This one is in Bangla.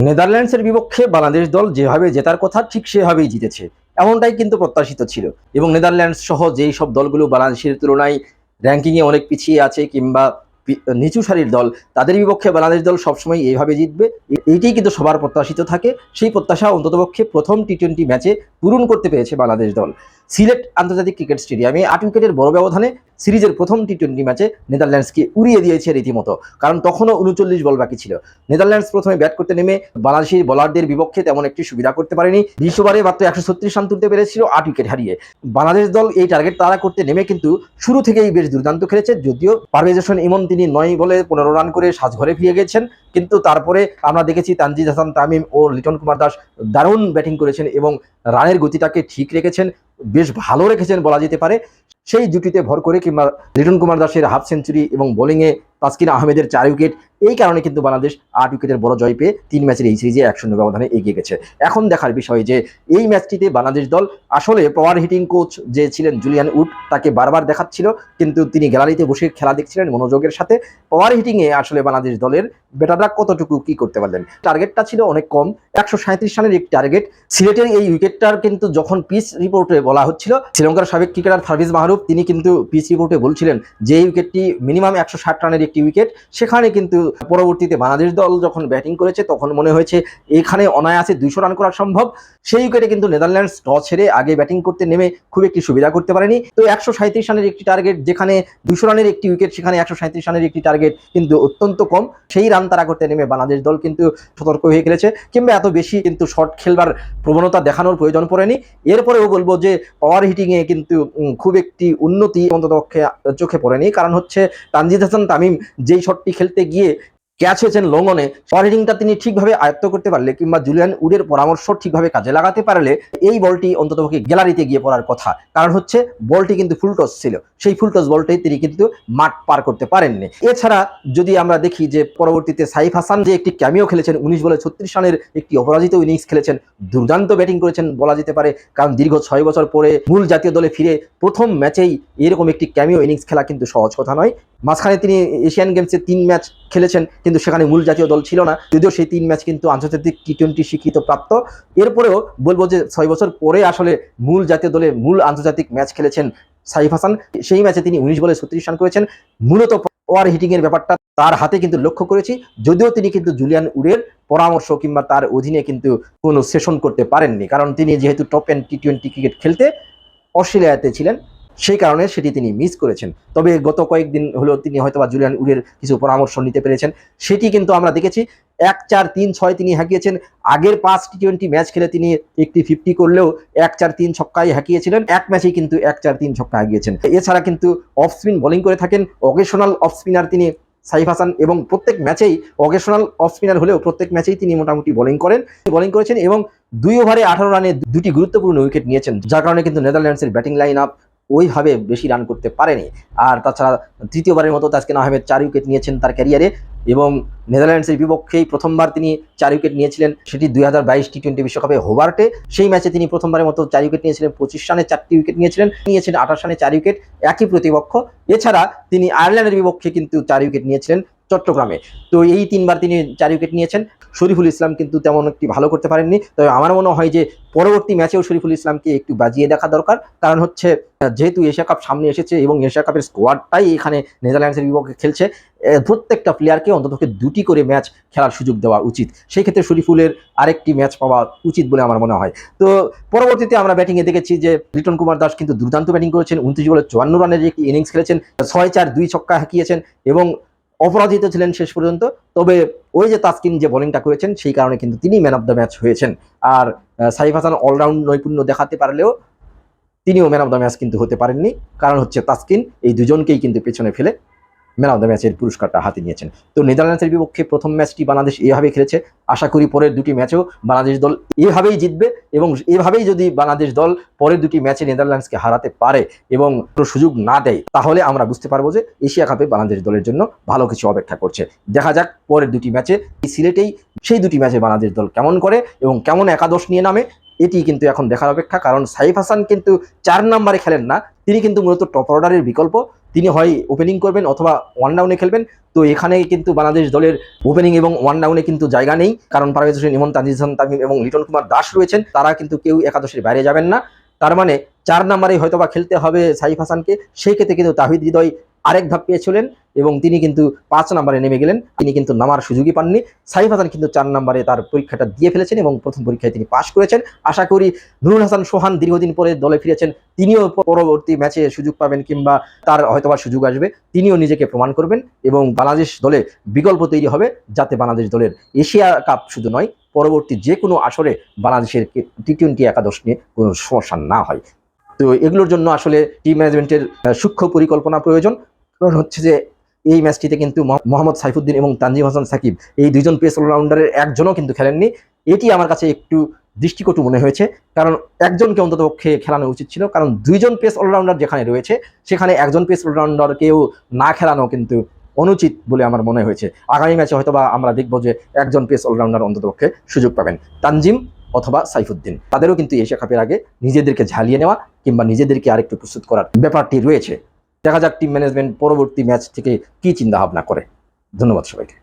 নেদারল্যান্ডসের বিপক্ষে বাংলাদেশ দল যেভাবে জেতার কথা, ঠিক সেভাবেই জিতেছে। এমনটাই কিন্তু প্রত্যাশিত ছিল। এবং নেদারল্যান্ডস সহ যেই সব দলগুলো বাংলাদেশের তুলনায় র্যাঙ্কিংয়ে অনেক পিছিয়ে আছে কিংবা নিচু সারির দল, তাদের বিপক্ষে বাংলাদেশ দল সবসময় এইভাবে জিতবে। এইটাই কিন্তু সবার প্রত্যাশিত থাকে। সেই প্রত্যাশা অন্ততপক্ষে প্রথম টি টোয়েন্টি ম্যাচে পূরণ করতে পেরেছে বাংলাদেশ দল। সিলেট আন্তর্জাতিক ক্রিকেট স্টেডিয়ামে আট উইকেটের বড় ব্যবধানে সিরিজের প্রথম টি টোয়েন্টি ম্যাচে নেদারল্যান্ডসকে উড়িয়ে দিয়েছে রীতিমতো, কারণ তখনও উনচল্লিশ বল বাকি ছিল। নেদারল্যান্ডস প্রথমে ব্যাট করতে নেমে বাংলাদেশের বোলারদের বিপক্ষে তেমন একটি সুবিধা করতে পারেনি। বিশ মাত্র একশো ছত্রিশ রান তুলতে পেরেছিল আট উইকেট হারিয়ে। বাংলাদেশ দল এই টার্গেট তারা করতে নেমে কিন্তু শুরু থেকেই বেশ দুর্দান্ত খেলেছে, যদিও পারভেজ হোসেন ইমন তিনি নয় বলে পনেরো রান করে সাজঘরে ফিরে গেছেন। কিন্তু তারপরে আমরা দেখেছি তানজিদ হাসান তামিম ও লিটন কুমার দাস দারুণ ব্যাটিং করেছেন এবং রানের গতিটাকে ঠিক রেখেছেন, বেশ ভালো রেখেছেন বলা যেতে পারে। সেই জুটিতে ভর করে কিংবা লিটন কুমার দাসের হাফ সেঞ্চুরি এবং বোলিংয়ে তাসকিন আহমেদের চার উইকেট। এই কারণে কিন্তু বাংলাদেশ আট উইকেটের বড় জয় পেয়ে তিন ম্যাচের এই সিরিজে এক শূন্য ব্যবধানে এগিয়ে গেছে। এখন দেখার বিষয় যে, এই ম্যাচটিতে বাংলাদেশ দল আসলে পাওয়ার হিটিং কোচ যে ছিলেন জুলিয়ান উড তাকে বারবার দেখাচ্ছিল, কিন্তু তিনি গ্যালারিতে বসে খেলা দেখছিলেন মনোযোগের সাথে। পাওয়ার হিটিংয়ে আসলে বাংলাদেশ দলের বেটাররা কতটুকু কি করতে পারলেন? টার্গেটটা ছিল অনেক কম, একশো রানের একটি টার্গেট সিলেটের এই উইকেটটার কিন্তু যখন পিচ রিপোর্টে বলা হচ্ছিল, শ্রীলঙ্কার সাবেক ক্রিকেটার ফারভিজ মাহরুফ তিনি কিন্তু পিচ রিপোর্টে বলছিলেন যে, এই উইকেটটি মিনিমাম একশো ষাট রানের একটি উইকেট সেখানে কিন্তু পরবর্তীতে বাংলাদেশ দল যখন ব্যাটিং করেছে, তখন মনে হয়েছে এখানে অনায়াসে দুইশো রান করা সম্ভব। সেই উইকেটে কিন্তু নেদারল্যান্ডস টস ছেড়ে আগে ব্যাটিং করতে নেমে খুব একটি সুবিধা করতে পারেনি। তো একশো সাঁত্রিশ রানের একটি টার্গেট যেখানে দুশো রানের একটি উইকেট সেখানে একশো সাঁত্রিশ রানের একটি টার্গেট কিন্তু অত্যন্ত কম। সেই রান তারা করতে নেমে বাংলাদেশ দল কিন্তু সতর্ক হয়ে খেলেছে কিংবা এত বেশি কিন্তু শর্ট খেলবার প্রবণতা দেখানোর প্রয়োজন পড়েনি। এরপরেও বলব যে পাওয়ার হিটিংয়ে কিন্তু খুব একটি উন্নতি অন্ততপক্ষে চোখে পড়েনি। কারণ হচ্ছে তানজিদ হাসান তামিম যেই শটটি খেলতে গিয়ে ক্যাচ হয়েছেন লঙ্গনে হিটিংটা তিনি ঠিকভাবে আয়ত্ত করতে পারলে কিংবা জুলিয়ান উডের পরামর্শ ঠিকভাবে কাজে লাগাতে পারলে এই বলটি অন্ততপক্ষে গ্যালারিতে গিয়ে পড়ার কথা। কারণ হচ্ছে, বলটি কিন্তু ফুলটস ছিল। সেই ফুলটস বলটাই তিনি কিন্তু মাঠ পার করতে পারেননি। এছাড়া যদি আমরা দেখি যে পরবর্তীতে সাইফ হাসান যে একটি ক্যামিও খেলেছেন, উনিশ বলে ছত্রিশ রানের একটি অপরাজিত ইনিংস খেলেছেন, দুর্দান্ত ব্যাটিং করেছেন বলা যেতে পারে। কারণ দীর্ঘ ছয় বছর পরে মূল জাতীয় দলে ফিরে প্রথম ম্যাচেই এরকম একটি ক্যামিও ইনিংস খেলা কিন্তু সহজ কথা নয়। মাঝখানে তিনি এশিয়ান গেমসে তিন ম্যাচ খেলেছেন, কিন্তু সেখানে মূল জাতীয় দল ছিল না। যদিও সেই তিন ম্যাচ কিন্তু আন্তর্জাতিক টি টোয়েন্টি স্বীকৃত প্রাপ্ত। এরপরেও বলব যে ছয় বছর পরে আসলে মূল জাতীয় দলে মূল আন্তর্জাতিক ম্যাচ খেলেছেন সাইফ হাসান। সেই ম্যাচে তিনি উনিশ বলে ছত্রিশ রান করেছেন। মূলত পাওয়ার হিটিং এর ব্যাপারটা তার হাতে কিন্তু লক্ষ্য করেছি। যদিও তিনি কিন্তু জুলিয়ান উডের পরামর্শ কিংবা তার অধীনে কিন্তু কোনো সেশন করতে পারেননি, কারণ তিনি যেহেতু top end T twenty cricket খেলতে অস্ট্রেলিয়াতে ছিলেন সেই কারণে সেটি তিনি মিস করেছেন। তবে গত কয়েকদিন হলেও তিনি হয়তোবা জুলিয়ান উডের কিছু পরামর্শ নিতে পেরেছেন। সেটি কিন্তু আমরা দেখেছি, এক চার তিন ছয় তিনি হাঁকিয়েছেন। আগের পাঁচ টি টোয়েন্টি ম্যাচ খেলে তিনি একটি ফিফটি করলেও এক চার তিন ছক্কায় হাঁকিয়েছিলেন। এক ম্যাচেই কিন্তু এক চার তিন ছক্কা হাঁকিয়েছেন এছাড়া কিন্তু অফ স্পিন বোলিং করে থাকেন। অকেশনাল অফ স্পিনার তিনি সাইফ হাসান এবং প্রত্যেক ম্যাচেই অকেশনাল অফ স্পিনার হলেও প্রত্যেক ম্যাচেই তিনি মোটামুটি বোলিং করেন। বোলিং করেছেন এবং দুই ওভারে আঠারো রানে দুটি গুরুত্বপূর্ণ উইকেট নিয়েছেন। যার কারণে কিন্তু নেদারল্যান্ডসের ব্যাটিং লাইন আপ ওইভাবে বেশি রান করতে পারেনি। আর তাছাড়া তৃতীয়বারের মতো তাসকিন আহমেদ চার উইকেট নিয়েছেন তার ক্যারিয়ারে এবং নেদারল্যান্ডসের বিপক্ষেই প্রথমবার তিনি চার উইকেট নিয়েছিলেন, সেটি দুই হাজার বাইশ টি টোয়েন্টি বিশ্বকাপে হোবার্টে। সেই ম্যাচে তিনি প্রথমবারের মতো চার উইকেট নিয়েছিলেন, পঁচিশ রানে চারটি উইকেট নিয়েছিলেন, নিয়েছেন আঠাশ রানে চার উইকেট একই প্রতিপক্ষ। এছাড়া তিনি আয়ারল্যান্ডের বিপক্ষে কিন্তু চার উইকেট নিয়েছিলেন চট্টগ্রামে। তো এই তিনবার তিনি চার উইকেট নিয়েছেন। শরীফুল ইসলাম কিন্তু তেমন একটি ভালো করতে পারেননি। তবে আমার মনে হয় যে পরবর্তী ম্যাচেও শরীফুল ইসলামকে একটু বাজিয়ে দেখা দরকার। কারণ হচ্ছে, যেহেতু এশিয়া কাপ সামনে এসেছে এবং এশিয়া কাপের স্কোয়াডটাই এখানে নেদারল্যান্ডসের বিপক্ষে খেলছে প্রত্যেকটা প্লেয়ারকে অন্ততকে দুটি করে ম্যাচ খেলার সুযোগ দেওয়া উচিত। সেই ক্ষেত্রে শরীফুলের আরেকটি ম্যাচ পাওয়া উচিত বলে আমার মনে হয়। তো পরবর্তীতে আমরা ব্যাটিংয়ে দেখেছি যে রিটন কুমার দাস কিন্তু দুর্দান্ত ব্যাটিং করেছেন। উনত্রিশ বলে চুয়ান্ন রানের একটি ইনিংস খেলেছেন। ছয় চার দুই ছক্কা হাঁকিয়েছেন এবং অপরাজিত ছিলেন শেষ পর্যন্ত। তবে ওই যে তাসকিন যে বোলিংটা করেছেন, সেই কারণে কিন্তু তিনি ম্যান অফ দ্য ম্যাচ হয়েছেন। আর সাইফ হাসান অলরাউন্ড নৈপুণ্য দেখাতে পারলেও তিনিও ম্যান অফ দ্য ম্যাচ কিন্তু হতে পারেননি। কারণ হচ্ছে তাসকিন এই দুজনকেই কিন্তু পেছনে ফেলে ম্যান অফ দ্য ম্যাচের পুরস্কারটা হাতে নিয়েছেন। তো নেদারল্যান্ডসের বিপক্ষে প্রথম ম্যাচটি বাংলাদেশ এভাবে খেলেছে, আশা করি পরের দুটি ম্যাচেও বাংলাদেশ দল এভাবেই জিতবে এবং এভাবেই যদি বাংলাদেশ দল পরের দুটি ম্যাচে নেদারল্যান্ডসকে হারাতে পারে এবং কোনো সুযোগ না দেয়, তাহলে আমরা বুঝতে পারব যে এশিয়া কাপে বাংলাদেশ দলের জন্য ভালো কিছু অপেক্ষা করছে। দেখা যাক পরের দুটি ম্যাচে এই সিলেটেই সেই দুটি ম্যাচে বাংলাদেশ দল কেমন করে এবং কেমন একাদশ নিয়ে নামে, এটি কিন্তু এখন দেখার অপেক্ষা। কারণ সাইফ হাসান কিন্তু চার নম্বরে খেলেন না, তিনি কিন্তু মূলত টপ অর্ডারের বিকল্প। তিনি হয় ওপেনিং করবেন অথবা ওয়ান ডাউনে খেলবেন। তো এখানে কিন্তু বাংলাদেশ দলের ওপেনিং এবং ওয়ান ডাউনে কিন্তু জায়গা নেই। কারণ পারভেজ হোসেন, ইমন হাসান তামিম এবং লিটন কুমার দাস রয়েছেন। তারা কিন্তু কেউ একাদশের বাইরে যাবেন না। তার মানে চার নাম্বারে হয়তোবা খেলতে হবে সাইফ হাসানকে। সেই ক্ষেত্রে কিন্তু তাহিদ হৃদয় আরেক ধাপ পেয়েছিলেন এবং তিনি কিন্তু পাঁচ নম্বরে নেমে গেলেন। তিনি কিন্তু নামার সুযোগই পাননি। সাইফ হাসান কিন্তু চার নম্বরে তার পরীক্ষাটা দিয়ে ফেলেছেন এবং প্রথম পরীক্ষায় তিনি পাশ করেছেন। আশা করি নুরুল হাসান সোহান দীর্ঘদিন পরে দলে ফিরেছেন। তিনিও পরবর্তী ম্যাচে সুযোগ পাবেন কিংবা তার হয়তোবা সুযোগ আসবে। তিনিও নিজেকে প্রমাণ করবেন এবং বাংলাদেশ দলে বিকল্প তৈরি হবে যাতে বাংলাদেশ দলের এশিয়া কাপ শুধু নয়, পরবর্তী যে কোনো আসরে বাংলাদেশের টি টোয়েন্টি একাদশ নিয়ে কোনো সমস্যা না হয়। তো এগুলোর জন্য আসলে টিম ম্যানেজমেন্টের সূক্ষ্ম পরিকল্পনা প্রয়োজন। কারণ হচ্ছে যে এই ম্যাচটিতে কিন্তু মোহাম্মদ সাইফুদ্দিন এবং তানজিম হাসান সাকিব এই দুইজন পেস অলরাউন্ডারের একজনও কিন্তু খেলেননি। এটি আমার কাছে একটু দৃষ্টিকটু মনে হয়েছে। কারণ একজনকে অন্তত পক্ষে খেলানো উচিত ছিল। কারণ দুইজন পেস অলরাউন্ডার যেখানে রয়েছে, সেখানে একজন পেস অলরাউন্ডারকেও না খেলানো কিন্তু অনুচিত বলে আমার মনে হয়েছে। আগামী ম্যাচে হয়তো বা আমরা দেখব যে একজন পেস অলরাউন্ডার অন্তত পক্ষে সুযোগ পাবেন তানজিম অথবা সাইফুদ্দিন। তাদেরও কিন্তু এশিয়া কাপের আগে নিজেদেরকে ঝালিয়ে নেওয়া কিংবা নিজেদেরকে আরেকটু প্রস্তুত করার ব্যাপারটি রয়েছে। দেখা যাক টিম ম্যানেজমেন্ট পরবর্তী ম্যাচ থেকে কি চিন্তা ভাবনা করে। ধন্যবাদ সবাইকে।